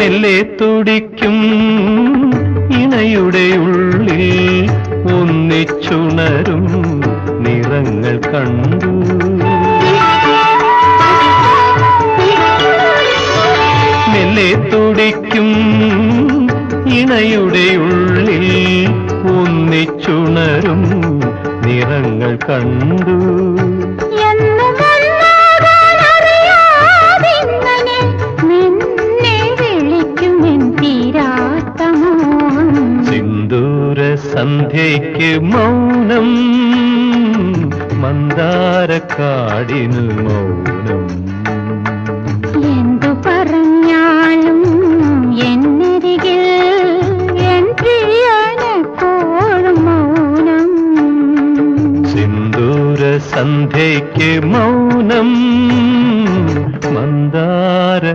മെല്ലെ തുടിക്കും ഇണയുടെ ഉള്ളിൽ ഒന്നിച്ചുണരും നിറങ്ങൾ കണ്ടു. മെല്ലെ തുടിക്കും ഇണയുടെ ഉള്ളിൽ ഒന്നിച്ചുണരും നിറങ്ങൾ കണ്ടു. സന്ധ്യയ്ക്ക് മൗനം മന്ദാരക്കാടിന് മൗനം. എന്തു പറഞ്ഞാലും എന്നരികിൽ എൻ പ്രിയനെപ്പോഴും മൗനം. സിന്ദൂര സന്ധ്യയ്ക്ക് മൗനം